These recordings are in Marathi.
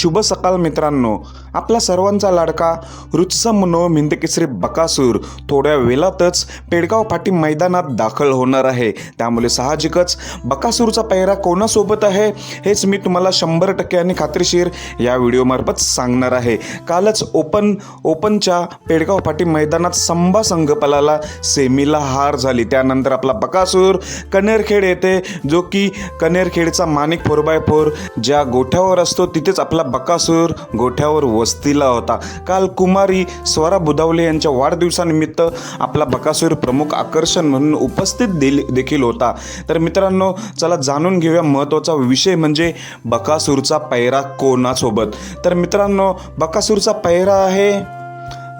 शुभ सकाळ मित्रांनो. आपला सर्वांचा लाडका रुत्सम मनो मिंदकेसरी बकासूर थोड्या वेळातच पेडगाव फाटी मैदानात दाखल होणार आहे. त्यामुळे साहजिकच बकासूरचा पैरा कोणासोबत आहे हेच मी तुम्हाला शंभर टक्के आणि खात्रीशीर या व्हिडिओमार्फत सांगणार आहे. कालच ओपन ओपनच्या पेडगाव फाटी मैदानात संभा संघपलाला सेमीला हार झाली. त्यानंतर आपला बकासूर कनेरखेड येथे जो की कनेरखेडचा मानिक फोर बाय फोर ज्या गोठ्यावर असतो तिथेच आपला बकासूर गोठ्यावर वस्तीला होता. काल कुमारी स्वरा बुधावले यांच्या वाढदिवसानिमित्त आपला बकासूर प्रमुख आकर्षण म्हणून उपस्थित दिल देखील होता. तर मित्रांनो चला जाणून घेऊया महत्त्वाचा विषय म्हणजे बकासूरचा पैरा कोणासोबत? तर मित्रांनो बकासूरचा पैरा आहे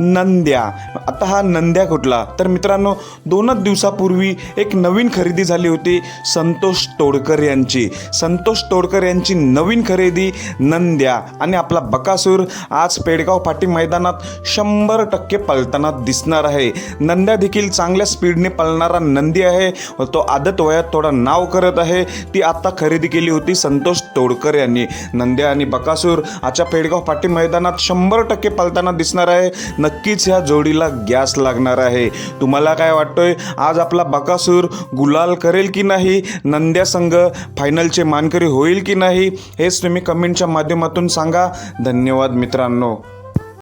नंद्या. आता हा नंद्या कुठला? तर मित्रांनो दोनच दिवसापूर्वी एक नवीन खरेदी झाली होती संतोष तोडकर यांची. संतोष तोडकर यांची नवीन खरेदी नंद्या आणि आपला बकासूर आज पेडगाव पाटी मैदानात शंभर टक्के पळताना दिसणार आहे. नंद्या देखील चांगल्या स्पीडने पळणारा नंदी आहे. व तो आदत वयात थोडा नाव करत आहे. ती आत्ता खरेदी केली होती संतोष तोडकर यांनी. नंद्या आणि बकासूर आजच्या पेडगाव पाटी मैदानात शंभर टक्के पळताना दिसणार आहे. नक्कीच ह्या जोडीला गॅस लागणार आहे. तुम्हाला काय वाटतोय? आज आपला बकासूर गुलाल करेल की नाही? नंद्या संघ फायनलचे मानकरी होईल की नाही? हेच तुम्ही कमेंटच्या माध्यमातून सांगा. धन्यवाद मित्रांनो.